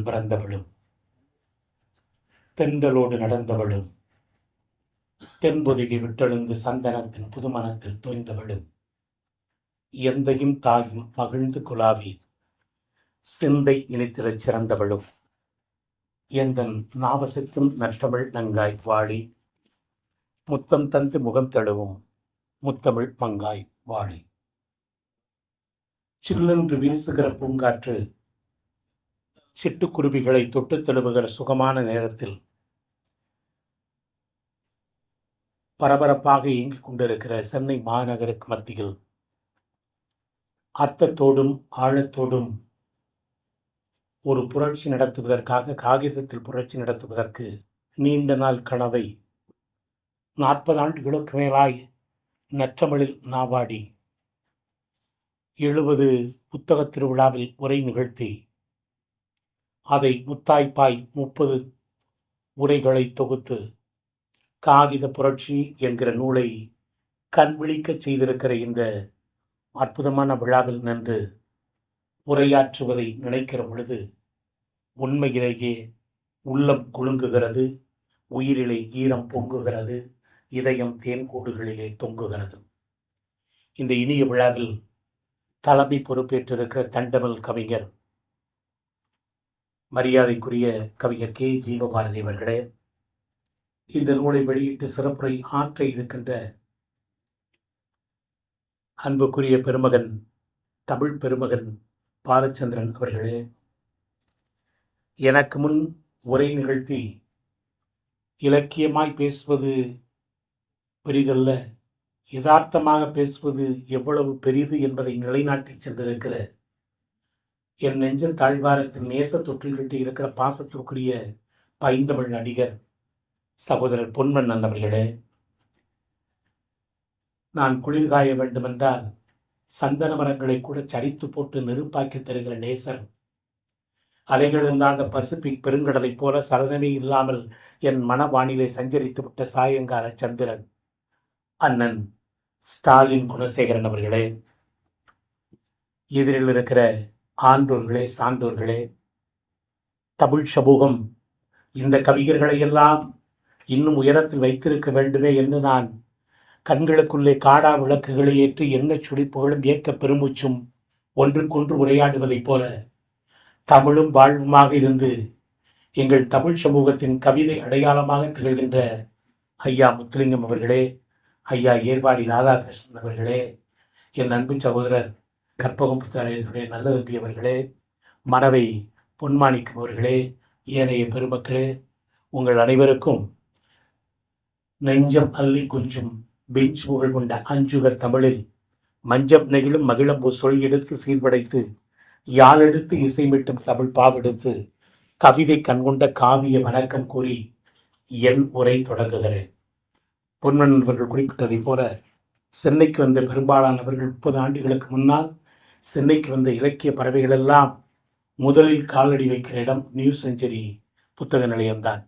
திங்களோடு பிறந்தவளும். தென்றலோடு நடந்தவளும். தென்பொதுகி விட்டெழுந்து சந்தனத்தின் புதுமணத்தில் தோய்ந்தவளும். எந்தையும் தாயும் மகிழ்ந்து குலாவி சிந்தை இனித்திடச் சிறந்தவளும். எந்தன் நாவசத்தும் நற்றமிழ் நங்காய் வாழி. முத்தம் தந்து முகம் தழுவும் முத்தமிழ் மங்காய் வாழி. சில்லென்று வீசுகிற பூங்காற்று சிட்டுக்குருவிகளை தொட்டு தழுவுகிற சுகமான நேரத்தில் பரபரப்பாக இயங்கிக் கொண்டிருக்கிற சென்னை மாநகருக்கு மத்தியில் அர்த்தத்தோடும் ஆழத்தோடும் ஒரு புரட்சி நடத்துவதற்காக காகிதத்தில் புரட்சி நடத்துவதற்கு நீண்ட நாள் கனவை நாற்பது ஆண்டுகளுக்கு மேலாய் நற்றமிழில் நாவாடி எழுபது புத்தகத் திருவிழாவில் உரை நிகழ்த்தி அதை முத்தாய்ப்பாய் முப்பது உரைகளை தொகுத்து காகித புரட்சி என்கிற நூலை கண்விழிக்கச் செய்திருக்கிற இந்த அற்புதமான விழாவில் நின்று உரையாற்றுவதை நினைக்கிற பொழுது உண்மையிலேயே உள்ளம் குலுங்குகிறது உயிரிலே ஈரம் பொங்குகிறது இதயம் தேன்கூடுகளிலே தொங்குகிறது. இந்த இனிய விழாவில் தலைமை பொறுப்பேற்றிருக்கிற தண்டமல் கவிஞர் மரியாதைக்குரிய கவிஞர் கே. ஜீவபாரதி அவர்களே இந்த நூலை வெளியிட்டு சிறப்புரை ஆற்ற இருக்கின்ற அன்புக்குரிய பெருமகன் தமிழ் பெருமகன் பாலச்சந்திரன் அவர்களே எனக்கு முன் உரை நிகழ்த்தி இலக்கியமாய் பேசுவது பெரிதல்ல யதார்த்தமாக பேசுவது எவ்வளவு பெரிது என்பதை நிலைநாட்டி சென்றிருக்கிற என் நெஞ்சல் தாழ்வாரத்தில் நேச தொற்றில் கட்டி இருக்கிற பாசத்திற்குரிய பைந்தமிழ் நடிகர் சகோதரர் பொன்மன்னன் அவர்களே நான் குளிர்காய வேண்டுமென்றால் சந்தன மரங்களை கூட சரித்து போட்டு நெருப்பாக்கி தருகிற நேசர். அலைகள் இல்லாத பசிபிக் பெருங்கடலைப் போல சலனமே இல்லாமல் என் மனவானிலை சஞ்சரித்து விட்ட சாயங்கால சந்திரன் அண்ணன் ஸ்டாலின் குணசேகரன் அவர்களே. எதிரில் இருக்கிற ஆன்றோர்களே சான்றோர்களே தமிழ் சமூகம் இந்த கவிஞர்களை எல்லாம் இன்னும் உயரத்தில் வைத்திருக்க வேண்டுமே என்று நான் கண்களுக்குள்ளே காடா விளக்குகளை ஏற்றி எண்ணெய் சுழிப்புகளும் ஏக்க பெருமூச்சும் ஒன்றுக்கொன்று உரையாடுவதைப் போல தமிழும் வாழ்வுமாக இருந்து எங்கள் தமிழ் சமூகத்தின் கவிதை அடையாளமாக திகழ்கின்ற ஐயா முத்துலிங்கம் அவர்களே ஐயா ஏர்வாடி ராதாகிருஷ்ணன் அவர்களே என் அன்பு சகோதரர் கற்பகம் புத்தாலயத்துடைய நல்ல தம்பி அவர்களே மறவை அவர்களே ஏனைய பெருமக்களே உங்கள் அனைவருக்கும் நெஞ்சம் அள்ளி கொஞ்சம் பெஞ்ச் புகழ் கொண்ட அஞ்சுக தமிழில் மஞ்சம் நெகிழும் மகிழம்பு சொல் எடுத்து சீர்படைத்து யாழெடுத்து இசைமிட்டும் தமிழ் பாவெடுத்து கவிதை கண்கொண்ட காவிய வணக்கம் கூறி என் உரை தொடங்குகிறேன். பொன்மன் அவர்கள் குறிப்பிட்டதைப் போல சென்னைக்கு வந்த பெரும்பாலானவர்கள் முப்பது ஆண்டுகளுக்கு முன்னால் சென்னைக்கு வந்த இலக்கிய பறவைகள் எல்லாம் முதலில் காலடி வைக்கிற இடம் நியூ செஞ்சுரி புத்தக நிலையம்தான்.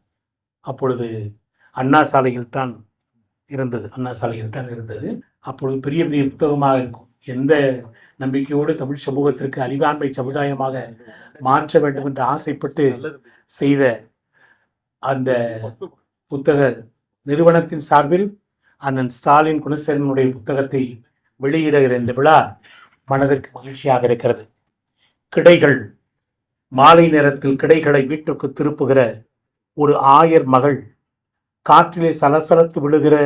அப்பொழுது அண்ணா சாலையில் தான் இருந்தது. அண்ணா சாலையில் தான் இருந்தது. அப்பொழுது பெரிய பெரிய புத்தகமாக இருக்கும். எந்த நம்பிக்கையோடு தமிழ் சமூகத்திற்கு அறிவாண்மை சமுதாயமாக மாற்ற வேண்டும் என்று ஆசைப்பட்டு செய்த அந்த புத்தக நிறுவனத்தின் சார்பில் அண்ணன் ஸ்டாலின் குணசேரனுடைய புத்தகத்தை வெளியிடுகிற இந்த விழா மனதிற்கு மகிழ்ச்சியாக இருக்கிறது. கிடைகள் மாலை நேரத்தில் கிடைகளை வீட்டுக்கு திருப்புகிற ஒரு ஆயர் மகள் காற்றிலே சலசலத்து விழுகிற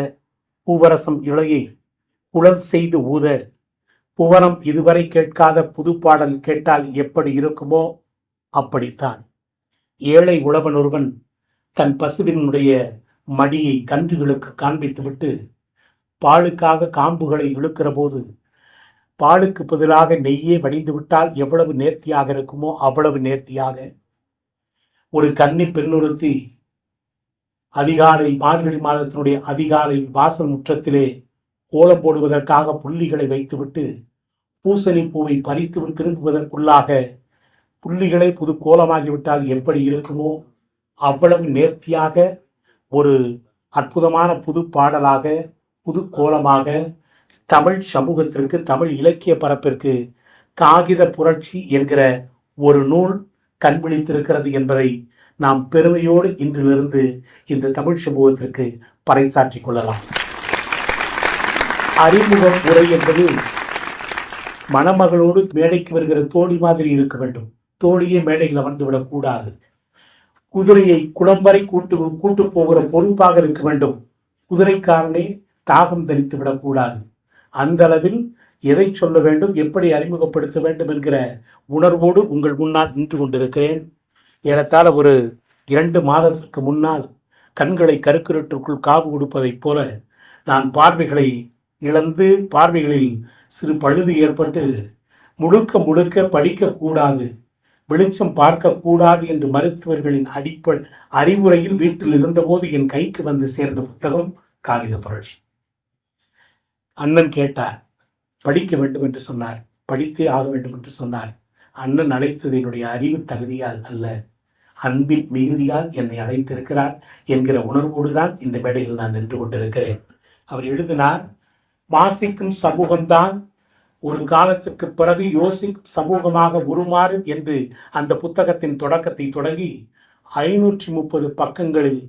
பூவரசம் இலையை குழல் செய்து ஊத புவனம் இதுவரை கேட்காத புது பாடல் கேட்டால் எப்படி இருக்குமோ அப்படித்தான். ஏழை உழவன் ஒருவன் தன் பசுவினுடைய மடியை கன்றுகளுக்கு காண்பித்துவிட்டு பாலுக்காக காம்புகளை இழுக்கிற போது பாலுக்கு பதிலாக நெய்யே வடிந்து விட்டால் எவ்வளவு நேர்த்தியாக இருக்குமோ அவ்வளவு நேர்த்தியாக. ஒரு கன்னி பெண்ணுறுத்தி அதிகாலை மார்கழி மாதத்தினுடைய அதிகாலை வாசல் முற்றத்திலே கோலம் போடுவதற்காக புள்ளிகளை வைத்துவிட்டு பூசணி பூவை பறித்து திரும்புவதற்குள்ளாக புள்ளிகளை புது கோலமாகிவிட்டால் எப்படி இருக்குமோ அவ்வளவு நேர்த்தியாக ஒரு அற்புதமான புது பாடலாக புது கோலமாக தமிழ் சமூகத்திற்கு தமிழ் இலக்கிய பரப்பிற்கு காகித புரட்சி என்கிற ஒரு நூல் கண்பிடித்திருக்கிறது என்பதை நாம் பெருமையோடு இன்றிலிருந்து இந்த தமிழ் சமூகத்திற்கு பறைசாற்றிக் கொள்ளலாம். அறிமுக உரை என்பது மணமகளோடு மேடைக்கு வருகிற தோழி மாதிரி இருக்க வேண்டும். தோழியே மேடையில் அமர்ந்துவிடக் கூடாது. குதிரையை குளம் வரை கூட்டு கூட்டு போகிற பொறுப்பாக இருக்க வேண்டும். குதிரைக்காரனே தாகம் தரித்து விடக்கூடாது அந்த அளவில் எதை சொல்ல வேண்டும் எப்படி அறிமுகப்படுத்த வேண்டும் என்கிற உணர்வோடு உங்கள் முன்னால் நின்று கொண்டிருக்கிறேன். ஏறத்தாழ ஒரு இரண்டு மாதத்திற்கு முன்னால் கண்களை கருக்கருட்டுக்குள் காவு கொடுப்பதைப் போல நான் பார்வைகளை இழந்து பார்வைகளில் சிறு பழுது ஏற்பட்டு முழுக்க முழுக்க படிக்கக்கூடாது வெளிச்சம் பார்க்கக்கூடாது என்று மருத்துவர்களின் அடிப்படை அறிவுரையில் வீட்டில் இருந்தபோது என் கைக்கு வந்து சேர்ந்த புத்தகம் காகித புரட்சி அண்ணன் கேட்டார் படிக்க வேண்டும் என்று சொன்னார் படித்தே ஆக வேண்டும் என்று சொன்னார். அண்ணன் அழைத்தது என்னுடைய அறிவு தகுதியால் அல்ல. அன்பின் மிகுதியால் என்னை அழைத்திருக்கிறார் என்கிற உணர்வோடு தான் இந்த மேடையில் நான் நின்று கொண்டிருக்கிறேன். அவர் எழுதினார் வாசிக்கும் சமூகம்தான் ஒரு காலத்திற்கு பிறகு யோசிக்கும் சமூகமாக உருமாறும் என்று அந்த புத்தகத்தின் தொடக்கத்தை தொடங்கி ஐநூற்றி முப்பது பக்கங்களில்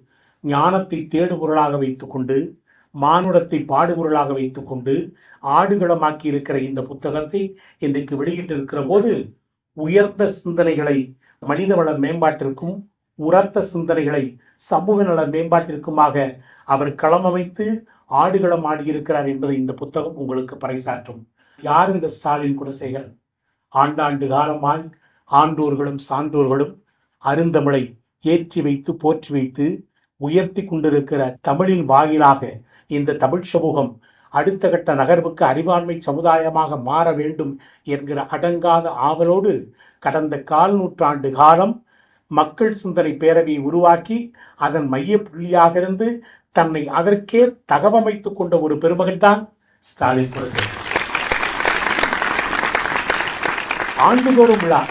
ஞானத்தை தேடுபொருளாக வைத்துக்கொண்டு மானுடத்தை பாடுபொருளாக வைத்துக்கொண்டு ஆடுகளமாக்கி இருக்கிற இந்த புத்தகத்தை இன்றைக்கு வெளியிட்டிருக்கிற போது உயர்ந்த சிந்தனைகளை மனிதவள மேம்பாட்டிற்கும் உரத்த சிந்தனைகளை சமூக நல மேம்பாட்டிற்குமாக அவர் களமமைத்து ஆடுகளம் ஆடியிருக்கிறார் என்பதை இந்த புத்தகம் உங்களுக்கு பறைசாற்றும். யார் இந்த ஸ்டாலின் குலசேகரன் ஆண்டாண்டு காலமாய் ஆண்டோர்களும் சான்றோர்களும் அருந்தமிழை ஏற்றி வைத்து போற்றி வைத்து உயர்த்தி கொண்டிருக்கிற தமிழின் வாயிலாக இந்த தமிழ் சமூகம் அடுத்த கட்ட நகர்வுக்கு அறிவாண்மை சமுதாயமாக மாற வேண்டும் என்கிற அடங்காத ஆவலோடு கடந்த கால் நூற்றாண்டு காலம் மக்கள் சிந்தனை பேரவையை உருவாக்கி அதன் மைய புள்ளியாக இருந்து தன்னை அதற்கே தகவமைத்துக் கொண்ட ஒரு பெருமகன் தான் ஸ்டாலின் புரசன் ஆண்டுதோறும் விழா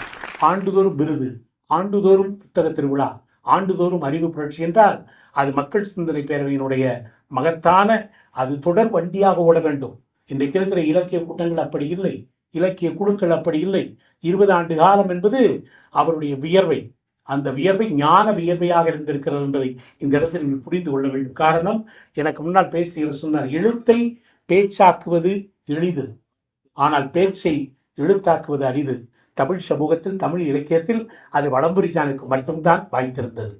ஆண்டுதோறும் விருது ஆண்டுதோறும் புத்தக திருவிழா ஆண்டுதோறும் அறிவு புரட்சி என்றால் அது மக்கள் சிந்தனை பேரவையினுடைய மகத்தான அது தொடர் வண்டியாக ஓட வேண்டும். இன்றைக்கு இருக்கிற இலக்கிய கூட்டங்கள் அப்படி இல்லை. இலக்கிய குழுக்கள் அப்படி இல்லை. இருபது ஆண்டு காலம் என்பது அவருடைய வியர்வை. அந்த வியர்வை ஞான வியர்வையாக இருந்திருக்கிறது என்பதை இந்த இடத்தில் நீங்கள் புரிந்து கொள்ள வேண்டும். காரணம் எனக்கு முன்னால் பேசியவர் சொன்னார் எழுத்தை பேச்சாக்குவது எளிது. ஆனால் பேச்சை எழுத்தாக்குவது அரிது. தமிழ் சமூகத்தில் தமிழ் இலக்கியத்தில் அது வடம்புரிஜானுக்கு மட்டும்தான் வாய்த்திருந்தது.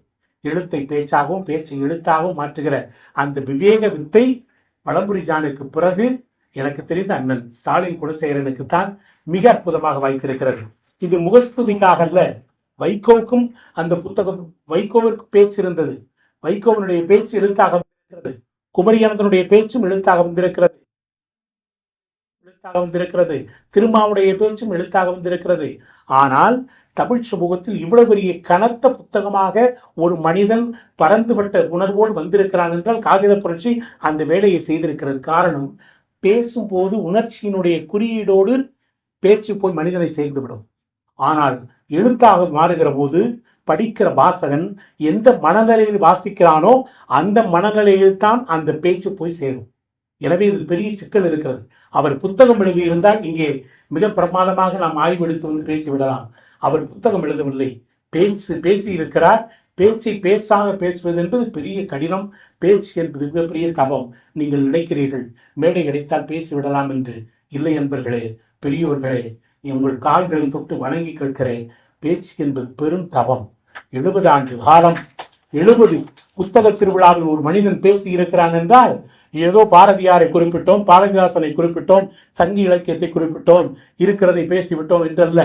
எழுத்தை பேச்சாகவும் பேச்சை எழுத்தாகவும் மாற்றுகிற அந்த விவேக வித்தை வடம்புரிஜானுக்கு பிறகு எனக்கு தெரிந்த அண்ணன் ஸ்டாலின் குலசேகரனுக்கு தான் மிக அற்புதமாக வாய்த்திருக்கிறது. இது முகஸ்துதிக்காக அல்ல வைகோவுக்கும் அந்த புத்தகம் வைகோவிற்கு பேச்சு இருந்தது. வைகோவனுடைய பேச்சு எழுத்தாக வந்திருக்கிறது. குமரியானந்தனுடைய பேச்சும் எழுத்தாக வந்திருக்கிறது. எழுத்தாக வந்திருக்கிறது. திருமாவுடைய பேச்சும் எழுத்தாக வந்திருக்கிறது. ஆனால் தமிழ் சமூகத்தில் இவ்வளவு பெரிய கனத்த புத்தகமாக ஒரு மனிதன் பறந்துபட்ட உணர்வோடு வந்திருக்கிறான் என்றால் காகித புரட்சி அந்த வேலையை செய்திருக்கிறது. காரணம் பேசும்போது உணர்ச்சியினுடைய குறியீடோடு பேச்சு போய் மனிதனை சேர்ந்துவிடும். ஆனால் எழுத்தாக மாறுகிற போது படிக்கிற வாசகன் எந்த மனநிலையில் வாசிக்கிறானோ அந்த மனநிலையில் தான் அந்த பேச்சு போய் சேரும். எனவே இதில் பெரிய சிக்கல் இருக்கிறது. அவர் புத்தகம் எழுதியிருந்தால் இங்கே மிக பிரமாதமாக நாம் ஆய்வெடுத்து வந்து பேசிவிடலாம் அவர் புத்தகம் எழுதவில்லை. பேச்சு பேசி இருக்கிறார் பேச்சை பேச்சாக பேசுவது என்பது பெரிய கடினம். பேச்சு என்பது மிகப்பெரிய தவம். நீங்கள் நினைக்கிறீர்கள் மேடை கிடைத்தால் பேசிவிடலாம் என்று. இல்லை என்பர்களே பெரியவர்களே உங்கள் கால்களை தொட்டு வணங்கி கேட்கிறேன். பேச்சு என்பது பெரும் தவம். எழுபது ஆண்டு காலம் எழுபது புத்தக திருவிழாவில் ஒரு மனிதன் பேசி இருக்கிறான் என்றால் ஏதோ பாரதியாரை குறிப்பிட்டோம் பாரதிதாசனை குறிப்பிட்டோம் சங்க இலக்கியத்தை குறிப்பிட்டோம் இருக்கிறதை பேசிவிட்டோம் என்றல்ல.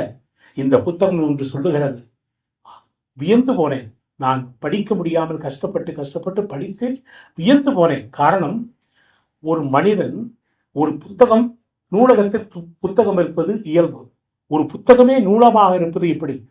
இந்த புத்தகம் ஒன்று சொல்லுகிறது. வியந்து போனேன். நான் படிக்க முடியாமல் கஷ்டப்பட்டு கஷ்டப்பட்டு படித்தேன். வியந்து போனேன். காரணம் ஒரு மனிதன் ஒரு புத்தகம் நூலகத்தில் பு- புத்தகம் இருப்பது இயல்பு. ஒரு புத்தகமே நூலமாக இருப்பது எப்படி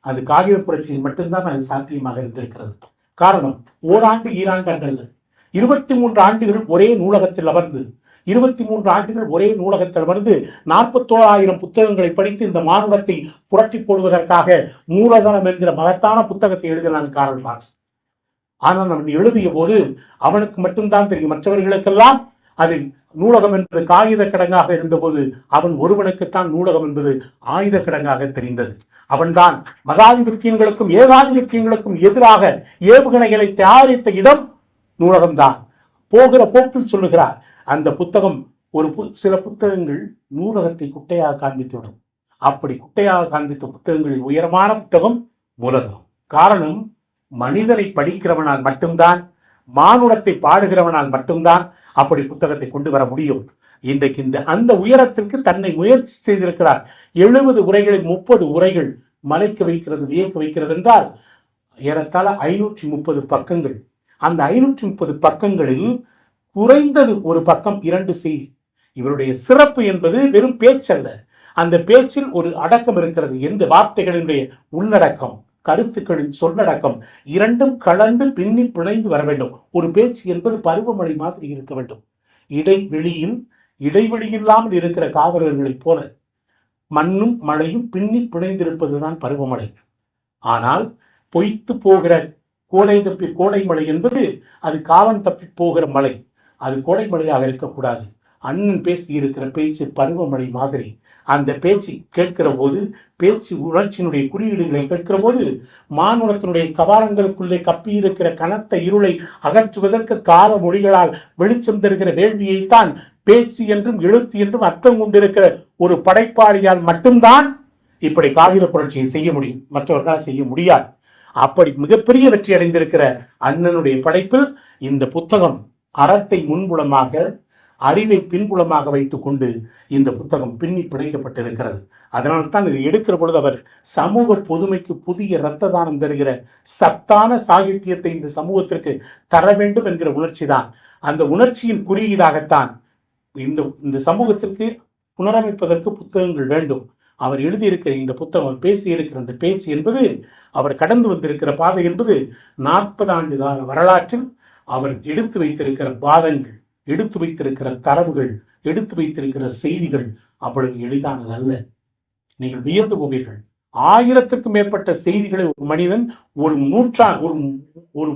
அது காகித புரட்சியில் மட்டும்தான் அது சாத்தியமாக இருந்திருக்கிறது. காரணம் ஓராண்டு ஈராண்டு அன்றல்ல இருபத்தி மூன்று ஆண்டுகள் ஒரே நூலகத்தில் அமர்ந்து இருபத்தி மூன்று ஆண்டுகள் ஒரே நூலகத்தில் வந்து நாற்பத்தோராயிரம் புத்தகங்களை படித்து இந்த மானுடத்தை புரட்டி போடுவதற்காக மூலதனம் என்கிற மகத்தான புத்தகத்தை எழுதினான் காரல் மார்க்ஸ். ஆனால் அவன் எழுதிய போது அவனுக்கு மட்டும்தான் தெரியும். மற்றவர்களுக்கெல்லாம் அது நூலகம் என்பது காகித கிடங்காக இருந்தபோது அவன் ஒருவனுக்குத்தான் நூலகம் என்பது ஆயுத கிடங்காக தெரிந்தது. அவன்தான் மகாதிபத்தியங்களுக்கும் ஏகாதிபத்தியங்களுக்கும் எதிராக ஏவுகணைகளை தயாரித்த இடம் நூலகம்தான். போகிற போக்கில் சொல்லுகிறார் அந்த புத்தகம் ஒரு பு- சில புத்தகங்கள் நூலகத்தை குட்டையாக காண்பித்துவிடும் அப்படி குட்டையாக காண்பித்த புத்தகங்களில் உயரமான புத்தகம் மூலதனம் காரணம் மனிதனை படிக்கிறவனால் மட்டும்தான் மானுடத்தை பாடுகிறவனால் மட்டும்தான் அப்படி புத்தகத்தை கொண்டு வர முடியும். இன்றைக்கு இந்த அந்த உயரத்திற்கு தன்னை முயற்சி செய்திருக்கிறார். எழுபது உரைகளில் முப்பது உரைகள் மலைக்க வைக்கிறது வியக்க வைக்கிறது என்றால் ஏறத்தாழ ஐநூற்றி முப்பது பக்கங்கள். அந்த ஐநூற்றி முப்பது பக்கங்களில் குறைந்தது ஒரு பக்கம் இரண்டு செய்தி இவருடைய சிறப்பு என்பது வெறும் பேச்சல்ல. அந்த பேச்சில் ஒரு அடக்கம் இருக்கிறது. எந்த வார்த்தைகளினுடைய உள்ளடக்கம் கருத்துக்களின் சொல்லடக்கம் இரண்டும் கலந்து பின்னி பிணைந்து வர வேண்டும். ஒரு பேச்சு என்பது பருவமழை மாதிரி இருக்க வேண்டும். இடைவெளியில் இடைவெளி இல்லாமல் இருக்கிற காதலர்களைப் போல மண்ணும் மழையும் பின்னி பிணைந்திருப்பதுதான் பருவமழை. ஆனால் பொய்த்து போகிற கோடை தப்பி கோடை மழை என்பது அது காவன் தப்பி போகிற மழை. அது கோடைமழையாக இருக்கக்கூடாது. அண்ணன் பேசி இருக்கிற பேச்சு பருவமழை மாதிரி. அந்த பேச்சு கேட்கிற போது பேச்சு உணர்ச்சியினுடைய குறியீடுகளை கேட்கிற போது மானுடத்தினுடைய கபாலங்களுக்குள்ளே கப்பி இருக்கிற கனத்த இருளை அகற்றுவதற்கு கால மொழிகளால் வெளிச்சம் தருகிற வேள்வியைத்தான் பேச்சு என்றும் எழுத்து என்றும் அர்த்தம் கொண்டிருக்கிற ஒரு படைப்பாளியால் மட்டும்தான் இப்படி காகித புரட்சியை செய்ய முடியும். மற்றவர்களால் செய்ய முடியாது. அப்படி மிகப்பெரிய வெற்றி அடைந்திருக்கிற அண்ணனுடைய படைப்பில் இந்த புத்தகம் அறத்தை முன்புலமாக அறிவை பின்புலமாக வைத்துக்கொண்டு இந்த புத்தகம் பின்னி பிணைக்கப்பட்டிருக்கிறது. அதனால் தான் இதை எடுக்கிற பொழுது அவர் சமூக பொதுமைக்கு புதிய இரத்த தானம் தருகிற சத்தான சாகித்யத்தை இந்த சமூகத்திற்கு தர வேண்டும் என்கிற உணர்ச்சி தான் அந்த உணர்ச்சியின் குறியீடாகத்தான் இந்த இந்த சமூகத்திற்கு புனரமைப்பதற்கு புத்தகங்கள் வேண்டும். அவர் எழுதியிருக்கிற இந்த புத்தகம் பேசியிருக்கிற இந்த பேச்சு என்பது அவர் கடந்து வந்திருக்கிற பாதை என்பது நாற்பது ஆண்டு கால வரலாற்றில் அவர் எடுத்து வைத்திருக்கிற வாதங்கள் எடுத்து வைத்திருக்கிற தரவுகள் எடுத்து வைத்திருக்கிற செய்திகள் அவ்வளவு எளிதானது அல்ல. நீங்கள் வியந்து போவீர்கள். ஆயிரத்துக்கும் மேற்பட்ட செய்திகளை ஒரு மனிதன் ஒரு நூற்றா ஒரு ஒரு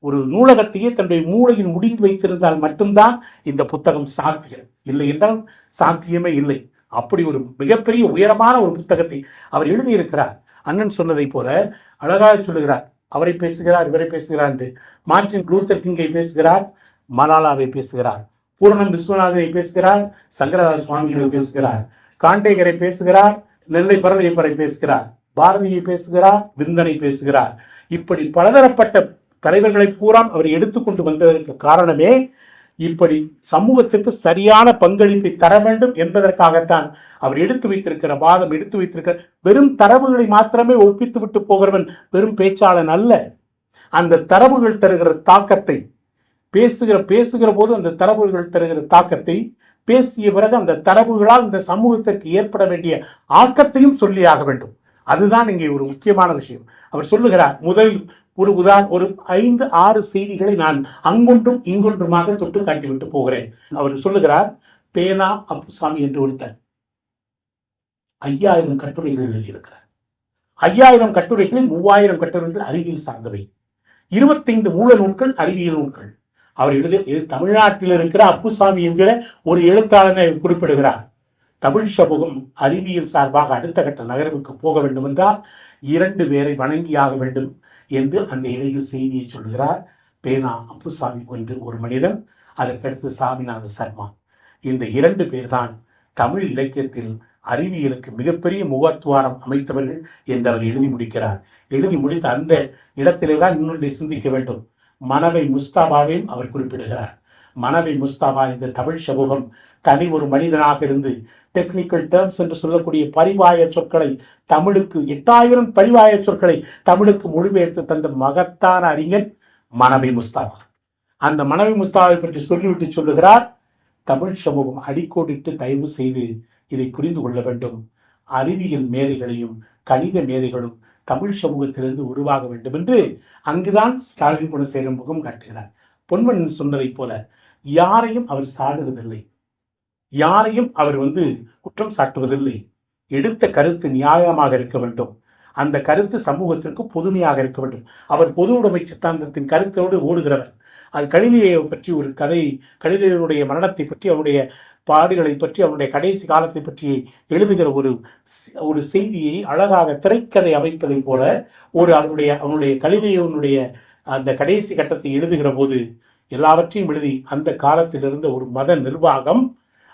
ஒரு நூலகத்தையே தன்னுடைய மூளையில் முடிந்து வைத்திருந்தால் மட்டும்தான் இந்த புத்தகம் சாத்தியம். இல்லை என்றால் சாத்தியமே இல்லை. அப்படி ஒரு மிகப்பெரிய உயரமான ஒரு புத்தகத்தை அவர் எழுதியிருக்கிறார். அண்ணன் சொன்னதை போல அழகாக சொல்லுகிறார். அவரை பேசுகிறார் இவரை பேசுகிறார் என்று மார்டின் லூத்தர் கிங்கை பேசுகிறார் மலாலாவை பேசுகிறார் பூரணம் விஸ்வநாதனை பேசுகிறார் சங்கரதாஸ் சுவாமிகளை பேசுகிறார் காண்டேகரை பேசுகிறார் நெல்லை பரதையப்பரை பேசுகிறார் பாரதியை பேசுகிறார் விந்தனை பேசுகிறார். இப்படி பலதரப்பட்ட தலைவர்களை பூரா அவர் எடுத்துக்கொண்டு வந்ததற்கு காரணமே இப்படி சமூகத்திற்கு சரியான பங்களிப்பை தர வேண்டும் என்பதற்காகத்தான் அவர் எடுத்து வைத்திருக்கிற வாதம் எடுத்து வைத்திருக்கிற வெறும் தரவுகளை மாத்திரமே ஒப்பித்து விட்டு போகிறவன் வெறும் பேச்சாளன் அல்ல. அந்த தரவுகள் தருகிற தாக்கத்தை பேசுகிற பேசுகிற போது அந்த தரவுகள் தருகிற தாக்கத்தை பேசிய பிறகு அந்த தரவுகளால் இந்த சமூகத்திற்கு ஏற்பட வேண்டிய ஆக்கத்தையும் சொல்லியாக வேண்டும். அதுதான் இங்கே ஒரு முக்கியமான விஷயம். அவர் சொல்லுகிறார் முதலில் ஒரு உதா ஒரு ஐந்து ஆறு செய்திகளை நான் அங்கொன்றும் இங்கொன்றுமாக தொட்டு காட்டிவிட்டு போகிறேன். அவர் சொல்லுகிறார் பேனா அப்புசாமி என்று ஒருத்தர் ஐயாயிரம் கட்டுரைகள் எழுதியிருக்கிறார். ஐயாயிரம் கட்டுரைகளில் மூவாயிரம் கட்டுரைகள் அறிவியல் சார்ந்தவை. இருபத்தைந்து மூல நூல்கள் அறிவியல் நூல்கள். அவர் எழுதி தமிழ்நாட்டில் இருக்கிற அப்புசாமி என்கிற ஒரு எழுத்தாளனை குறிப்பிடுகிறார். தமிழ் சமூகம் அறிவியல் சார்பாக அடுத்த கட்ட நகர்வுக்கு போக வேண்டும் என்றால் இரண்டு பேரை வணங்கியாக வேண்டும். என்று அந்த இடையில் செய்தியை சொல்கிறார். பேனா அப்புசாமி என்று ஒரு மனிதன் அதற்கடுத்து சாமிநாத சர்மா. இந்த இரண்டு பேர்தான் தமிழ் இலக்கியத்தில் அறிவியலுக்கு மிகப்பெரிய முகத்துவாரம் அமைத்தவர்கள் என்று அவர் எழுதி முடிக்கிறார். எழுதி முடித்த அந்த இடத்திலே தான் இன்னொன்றை சிந்திக்க வேண்டும். மனவை முஸ்தாபாவையும் அவர் குறிப்பிடுகிறார். மனவை முஸ்தாபா இந்த தமிழ் சமூகம் தனி ஒரு மனிதனாக இருந்து டெக்னிக்கல் டேர்ம்ஸ் என்று சொல்லக்கூடிய பரிவாய சொற்களை தமிழுக்கு எட்டாயிரம் பரிவாய சொற்களை தமிழுக்கு மொழிபெயர்த்து தந்த மகத்தான அறிஞன் மனவை முஸ்தாவா. அந்த மனவை முஸ்தாவை பற்றி சொல்லிவிட்டு சொல்லுகிறார் தமிழ் சமூகம் அடிக்கோடிட்டு தயவு செய்து இதை புரிந்து கொள்ள வேண்டும். அறிவியல் மேதைகளையும் கணித மேதைகளும் தமிழ் சமூகத்திலிருந்து உருவாக வேண்டும் என்று அங்குதான் ஸ்டாலின் குணசேகரன் முகம் காட்டுகிறார். பொன்மன் சொன்னதைப் போல யாரையும் அவர் சாடுவதில்லை. யாரையும் அவர் வந்து குற்றம் சாட்டுவதில்லை. எடுத்த கருத்து நியாயமாக இருக்க வேண்டும். அந்த கருத்து சமூகத்திற்கு பொதுமையாக இருக்க வேண்டும். அவர் பொது உடைமை சித்தாந்தத்தின் கருத்தோடு ஓடுகிறவர். அது கலிலியை பற்றி ஒரு கதை கலிலியனுடைய மரணத்தை பற்றி அவருடைய பாடுகளை பற்றி அவனுடைய கடைசி காலத்தை பற்றி எழுதுகிற ஒரு ஒரு செய்தியை அழகாக திரைக்கதை அமைப்பதைப் போல ஒரு அவனுடைய அவனுடைய கலிதையனுடைய அந்த கடைசி கட்டத்தை எழுதுகிற போது எல்லாவற்றையும் எழுதி அந்த காலத்தில் இருந்த ஒரு மத நிர்வாகம்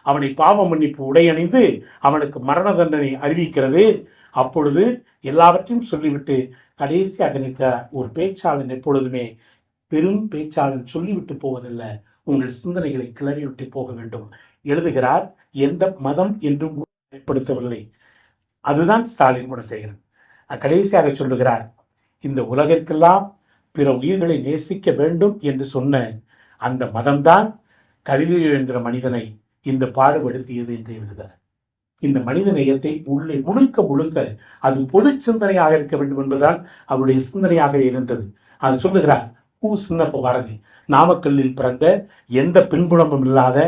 அவனை பாவ மன்னிப்பு உடையணிந்து அவனுக்கு மரண தண்டனை அறிவிக்கிறது. அப்பொழுது எல்லாவற்றையும் சொல்லிவிட்டு கடைசியாக நிற்கிறார் ஒரு பேச்சாளன் எப்பொழுதுமே பெரும் பேச்சாளன் சொல்லிவிட்டு போவதில்லை. உங்கள் சிந்தனைகளை கிளறிவிட்டு போக வேண்டும். எழுதுகிறார் எந்த மதம் என்றும் ஏற்படுத்தவில்லை அதுதான் ஸ்டாலின் குணசேகரன். கடைசியாக சொல்லுகிறார் இந்த உலகிற்கெல்லாம் பிற உயிர்களை நேசிக்க வேண்டும் என்று சொன்ன அந்த மதம்தான் கலிலியோ என்கிற மனிதனை இந்த பாடுபடுத்தியது என்று எழுதுகிறார். இந்த மனித நேயத்தை உள்ளே முழுக்க முழுக்க அது பொது சிந்தனையாக இருக்க வேண்டும் என்பதுதான் அவருடைய சிந்தனையாக இருந்தது. அது சொல்லுகிறார் கு சின்னப்ப பாரதி நாமக்கல்லில் பிறந்த எந்த பின்புலமும் இல்லாத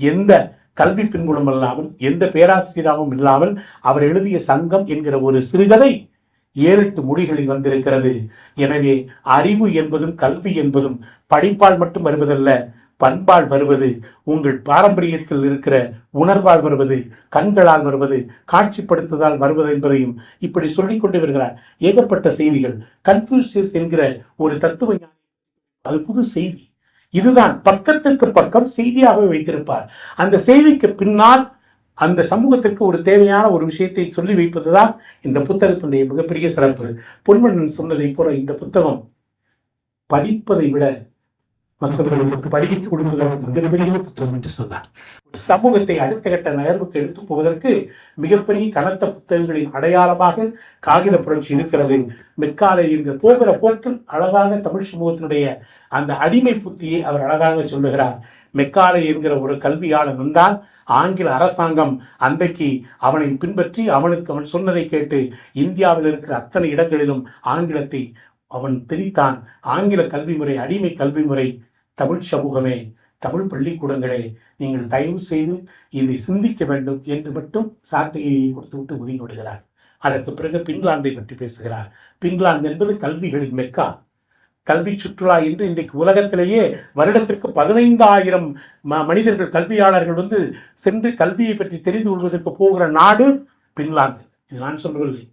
எந்த கல்வி பின்புலம் இல்லாமல் எந்த பேராசிரியராகவும் இல்லாமல் அவர் எழுதிய சங்கம் என்கிற ஒரு சிறுகதை ஏழெட்டு மொழிகளில் வந்திருக்கிறது. எனவே அறிவு என்பதும் கல்வி என்பதும் படிப்பால் மட்டும் வருவதல்ல பண்பால் வருவது உங்கள் பாரம்பரியத்தில் இருக்கிற உணர்வால் வருவது கண்களால் வருவது காட்சிப்படுத்துதல் வருவது என்பதையும் இப்படி சொல்லிக்கொண்டு வருகிறார். ஏகப்பட்ட செய்திகள். கன்ஃபியூசியஸ் என்கிற ஒரு தத்துவ அது புது செய்தி. இதுதான் பக்கத்திற்கு பக்கம் செய்தியாக வைத்திருப்பார். அந்த செய்திக்கு பின்னால் அந்த சமூகத்திற்கு ஒரு தேவையான ஒரு விஷயத்தை சொல்லி வைப்பதுதான் இந்த புத்தகத்தினுடைய மிகப்பெரிய சிறப்பு. பொன்வண்ணன் சொன்னதை போல இந்த புத்தகம் படிப்பதை விட மற்றவர்களுக்கு படிக்க கொடுப்பதற்கு மிகப்பெரிய புத்தகம் என்று சொன்னார். சமூகத்தை அடுத்த கட்ட நகர்வுக்கு எடுத்து போவதற்கு மிகப்பெரிய கனத்த புத்தகங்களின் அடையாளமாக காகித புரட்சி இருக்கிறது. மெக்காலை என்கிற போகிற போக்கில் அழகாக தமிழ் சமூகத்தினுடைய அந்த அடிமை புத்தியை அவர் அழகாக சொல்லுகிறார். மெக்காலை என்கிற ஒரு கல்வியாளன் வந்தால் ஆங்கில அரசாங்கம் அன்றைக்கு அவனை பின்பற்றி அவனுக்கு அவன் சொன்னதை கேட்டு இந்தியாவில் இருக்கிற அத்தனை இடங்களிலும் ஆங்கிலத்தை அவன் திணித்தான் ஆங்கில கல்வி முறை அடிமை கல்வி முறை தமிழ் சமூகமே தமிழ் பள்ளிக்கூடங்களே நீங்கள் தயவு செய்து இதை சிந்திக்க வேண்டும் என்று மட்டும் சாட்டையை கொடுத்துவிட்டு ஒதுங்கி விடுகிறார். அதற்கு பிறகு பின்லாந்தை பற்றி பேசுகிறார். பின்லாந்து என்பது கல்விகளின் மெக்கா. கல்வி சுற்றுலா என்று இன்றைக்கு உலகத்திலேயே வருடத்திற்கு பதினைந்தாயிரம் மனிதர்கள் கல்வியாளர்கள் வந்து சென்று கல்வியை பற்றி தெரிந்து கொள்வதற்கு போகிற நாடு பின்லாந்து. இது நான் சொல்லவில்லை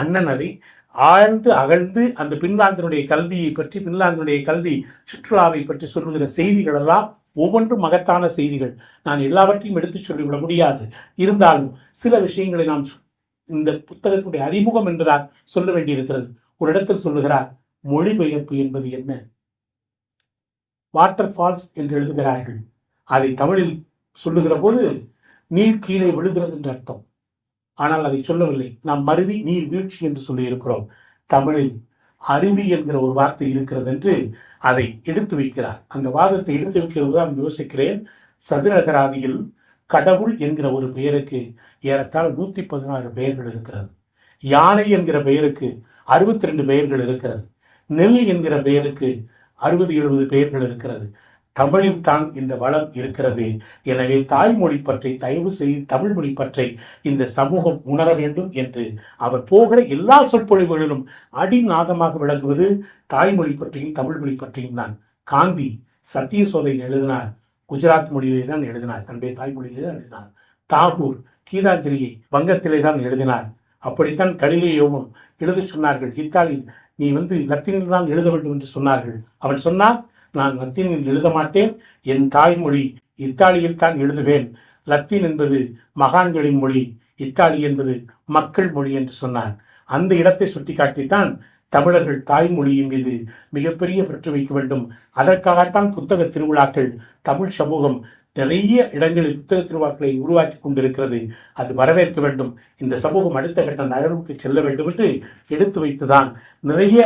அண்ணன் அதை ஆழ்ந்து அகழ்ந்து அந்த பின்லாந்தினுடைய கல்வியை பற்றி பின்லாந்தினுடைய கல்வி சுற்றுலாவை பற்றி சொல்லுகிற செய்திகள் எல்லாம் ஒவ்வொன்றும் மகத்தான செய்திகள். நான் எல்லாவற்றையும் எடுத்துச் சொல்லிவிட முடியாது. இருந்தாலும் சில விஷயங்களை நாம் இந்த புத்தகத்தினுடைய அறிமுகம் என்பதால் சொல்ல வேண்டியிருக்கிறது. ஒரு இடத்தில் சொல்லுகிறார் மொழிபெயர்ப்பு என்பது என்ன? வாட்டர் ஃபால்ஸ் என்று எழுதுகிறார்கள். அதை தமிழில் சொல்லுகிற போது நீர் கீழே விழுகிறது என்று அர்த்தம். ஆனால் அதை சொல்லவில்லை. நாம் மருவி நீர் வீழ்ச்சி என்று சொல்லி இருக்கிறோம். தமிழில் அருவி என்கிற ஒரு வார்த்தை இருக்கிறது என்று அதை எடுத்து வைக்கிறார். அந்த வாதத்தை எடுத்து வைக்கிறது தான் யோசிக்கிறேன். சதுரகராதியில் கடவுள் என்கிற ஒரு பெயருக்கு ஏறத்தாழ் நூத்தி பதினாறு பெயர்கள் இருக்கிறது. யானை என்கிற பெயருக்கு அறுபத்தி ரெண்டு பெயர்கள் இருக்கிறது. நெல் என்கிற பெயருக்கு அறுபது எழுபது பெயர்கள் இருக்கிறது. தமிழில் தான் இந்த வளம் இருக்கிறது. எனவே தாய்மொழி பற்றி தயவு செய்து தமிழ் மொழி பற்றி இந்த சமூகம் உணர வேண்டும் என்று அவர் போகிற எல்லா சொற்பொழிவுகளிலும் அடிநாதமாக விளங்குவது தாய்மொழி பற்றியும் தமிழ் மொழி பற்றியும் தான். காந்தி சத்திய சோதனையில் எழுதினார். குஜராத் மொழியிலே தான் எழுதினார். தன்னுடைய தாய்மொழியிலே தான் எழுதினார். தாகூர் கீதாஞ்சலியை வங்கத்திலே தான் எழுதினார். அப்படித்தான் கலிலேயோவும் எழுதச் சொன்னார்கள். இத்தாலியில் நீ வந்து லத்தீனில் தான் எழுத வேண்டும் என்று சொன்னார்கள். அவன் சொன்னான் நான் லத்தீனில் எழுத மாட்டேன் என் தாய்மொழி இத்தாலியில் தான் எழுதுவேன். லத்தீன் என்பது மகான்களின் மொழி இத்தாலி என்பது மக்கள் மொழி என்று சொன்னான். அந்த இடத்தை சுட்டிக்காட்டித்தான் தமிழர்கள் தாய்மொழியின் மீது மிகப்பெரிய பற்று வைக்க வேண்டும். அதற்காகத்தான் புத்தக திருவிழாக்கள் தமிழ் சமூகம் நிறைய இடங்களில் புத்தக திருவிழாக்களை உருவாக்கி கொண்டிருக்கிறது. அது வரவேற்க வேண்டும். இந்த சமூகம் அடுத்த கட்ட நகர்வுக்கு செல்ல வேண்டும் என்று எடுத்து வைத்துதான் நிறைய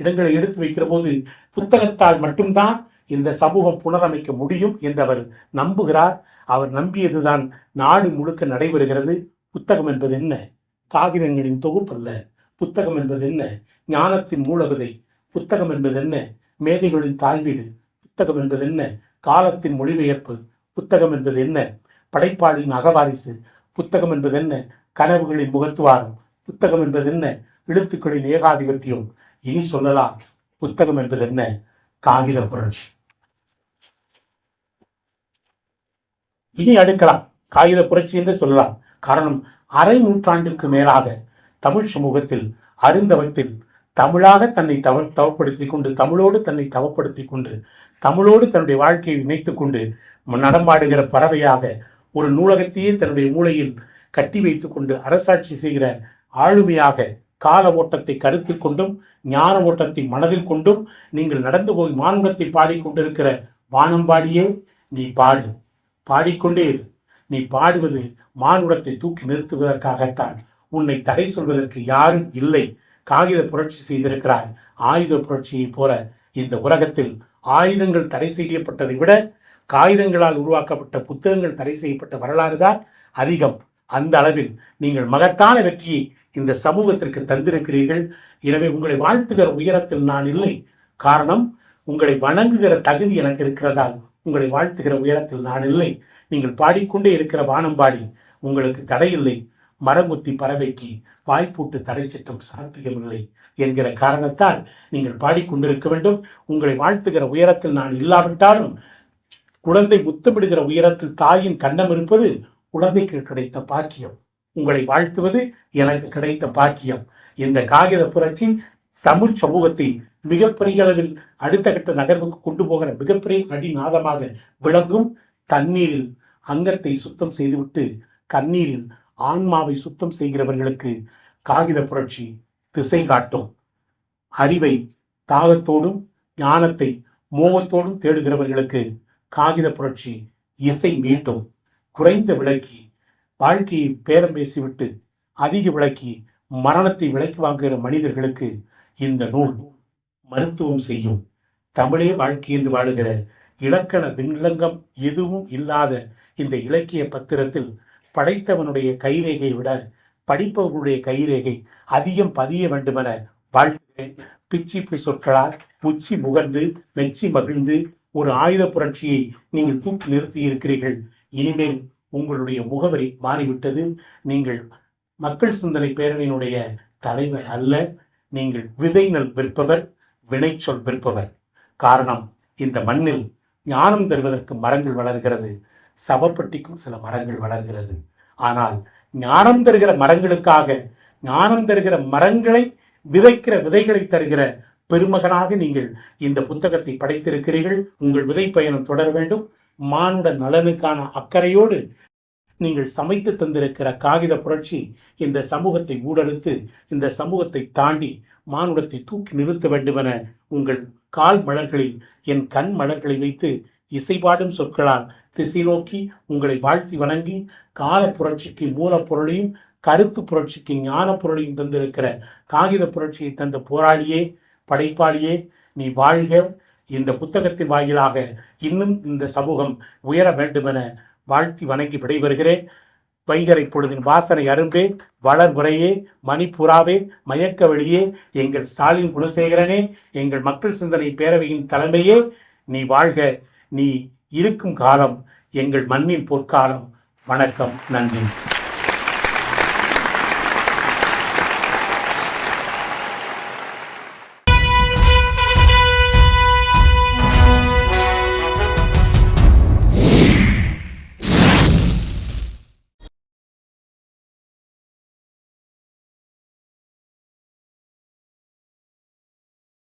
இடங்களை எடுத்து வைக்கிற போது புத்தகத்தால் மட்டும்தான் இந்த சமூகம் புனரமைக்க முடியும் என்று அவர் நம்புகிறார். அவர் நம்பியதுதான் நாடு முழுக்க நடைபெறுகிறது. புத்தகம் என்பது என்ன? காகிதங்களின் தொகுப்பல்ல புத்தகம் என்பது என்ன? ஞானத்தின் மூலவிதை புத்தகம் என்பது என்ன? மேதைகளின் தாழ்வீடு. புத்தகம் என்பது என்ன? காலத்தின் மொழிபெயர்ப்பு. புத்தகம் என்பது என்ன? படைப்பாளியின் அகவாரிசு. புத்தகம் என்பது என்ன? கனவுகளின் முகத்துவாரம். புத்தகம் என்பது என்ன? எழுத்துக்களின் ஏகாதிபத்தியம். இனி சொல்லலாம் புத்தகம் என்பது என்ன? காகித பொருள் இனி அடுக்கலாம். காகித புரட்சி என்று சொல்லலாம். காரணம் அரை நூற்றாண்டிற்கு மேலாக தமிழ் சமூகத்தில் அருந்தவத்தில் தமிழாக தன்னை தவ தவப்படுத்தி கொண்டு தமிழோடு தன்னை தவப்படுத்தி கொண்டு தமிழோடு தன்னுடைய வாழ்க்கையை இணைத்துக் கொண்டு நடமாடுகிற பறவையாக ஒரு நூலகத்தையே தன்னுடைய மூளையில் கட்டி வைத்துக் கொண்டு அரசாட்சி செய்கிற ஆளுமையாக கால ஓட்டத்தை கருத்தில் கொண்டும் ஞான ஓட்டத்தை மனதில் கொண்டும் நீங்கள் நடந்து போய் மானுடத்தை பாடிக்கொண்டிருக்கிற வானம்பாடியே நீ பாடு. பாடிக்கொண்டே இரு. நீ பாடுவது மானுடத்தை தூக்கி நிறுத்துவதற்காகத்தான். உன்னை தடை சொல்வதற்கு யாரும் இல்லை. காகித புரட்சி செய்திருக்கிறார். ஆயுத புரட்சியைப் போல இந்த உலகத்தில் ஆயுதங்கள் தடை செய்யப்பட்டதை விட காகிதங்களால் உருவாக்கப்பட்ட புத்தகங்கள் தடை செய்யப்பட்ட வரலாறு தான் அதிகம். அந்த அளவில் நீங்கள் மகத்தான வெற்றியை இந்த சமூகத்திற்கு தந்திருக்கிறீர்கள். எனவே உங்களை வாழ்த்துகிற உயரத்தில் நான் இல்லை. காரணம் உங்களை வணங்குகிற தகுதி எனக்கு இருக்கிறதால் உங்களை வாழ்த்துகிற உயரத்தில் நான் இல்லை. நீங்கள் பாடிக்கொண்டே இருக்கிற வானம்பாடி உங்களுக்கு தடையில்லை. மரங்குத்தி பறவைக்கு வாய்ப்பூட்டு தடை சட்டம் சாத்தியமில்லை என்கிற காரணத்தால் நீங்கள் பாடிக்கொண்டிருக்க வேண்டும். உங்களை வாழ்த்துகிற உயரத்தில் நான் இல்லாவிட்டாலும் குழந்தை முத்தமிடுகிற உயரத்தில் தாயின் கண்ணம் இருப்பது குழந்தைக்கு கிடைத்த பாக்கியம். உங்களை வாழ்த்துவது எனக்கு கிடைத்த பாக்கியம். இந்த காகித புரட்சி தமிழ் சமூகத்தை மிகப்பெரிய அளவில் அடுத்த கட்ட நகர்வுக்கு கொண்டு போகிற மிகப்பெரிய அடிநாதமாக விளங்கும் தண்ணீரில் அங்கத்தை சுத்தம் செய்துவிட்டு கண்ணீரில் ஆன்மாவை சுத்தம் செய்கிறவர்களுக்கு காகித புரட்சி திசை காட்டும். அறிவை தாகத்தோடும் ஞானத்தை மோகத்தோடும் தேடுகிறவர்களுக்கு காகித புரட்சி இசை மீட்டும். குறைந்த விலைக்கு வாழ்க்கையை பேரம் பேசிவிட்டு அதிக விளக்கி மரணத்தை விலைக்கு வாங்குகிற மனிதர்களுக்கு இந்த நூல் மருத்துவம் செய்யும். தமிழே வாழ்க்கை என்று வாழுகிற இலக்கண விண்லங்கம் எதுவும் இல்லாத இந்த இலக்கிய பத்திரத்தில் படைத்தவனுடைய கைரேகை விட படிப்பவர்களுடைய கைரேகை அதிகம் பதிய வேண்டுமென வாழ்த்துகிறேன். பிச்சி சொற்களால் உச்சி முகர்ந்து மெச்சி மகிழ்ந்து ஒரு ஆயுத புரட்சியை நீங்கள் தூக்கி நிறுத்தி இருக்கிறீர்கள். இனிமேல் உங்களுடைய முகவரி மாறிவிட்டது. நீங்கள் மக்கள் சிந்தனை பேரவையினுடைய தலைவர் அல்ல. நீங்கள் விதை நல் விற்பவர் வினைச்சொல் விற்பவர். காரணம் இந்த மண்ணில் ஞானம் தருவதற்கு மரங்கள் வளர்கிறது. சவப்பட்டிக்கும் சில மரங்கள் வளர்கிறது. ஆனால் ஞானம் தருகிற மரங்களுக்காக ஞானம் தருகிற மரங்களை விதைக்கிற விதைகளை தருகிற பெருமகனாக நீங்கள் இந்த புத்தகத்தை படைத்திருக்கிறீர்கள். உங்கள் விதை பயணம் தொடர வேண்டும். மானுட நலனுக்கான அக்கறையோடு நீங்கள் சமைத்து தந்திருக்கிற காகித புரட்சி இந்த சமூகத்தை ஊடறுத்து இந்த சமூகத்தை தாண்டி மானுடத்தை தூக்கி நிறுத்த வேண்டுமென உங்கள் கால் மலர்களில் என் கண் மலர்களை வைத்து இசைபாடும் சொற்களால் திசை நோக்கி உங்களை வாழ்த்தி வணங்கி கால புரட்சிக்கு மூலப்பொருளையும் கருத்து புரட்சிக்கு ஞான பொருளையும் தந்திருக்கிற காகித புரட்சியை தந்த போராளியே படைப்பாளியே நீ வாழ்க இந்த புத்தகத்தின் வாயிலாக இன்னும் இந்த சமூகம் உயர வேண்டுமென வாழ்த்தி வணங்கி விடைபெறுகிறேன். வைகரை பொழுதின் வாசனை அரும்பே வளர் முறையே மணிப்புறாவே மயக்க வெளியே எங்கள் ஸ்டாலின் குணசேகரனே எங்கள் மக்கள் சிந்தனை பேரவையின் தலைமையே நீ வாழ்க நீ இருக்கும் காலம் எங்கள் மண்ணின் பொற்காலம். வணக்கம் நன்றி.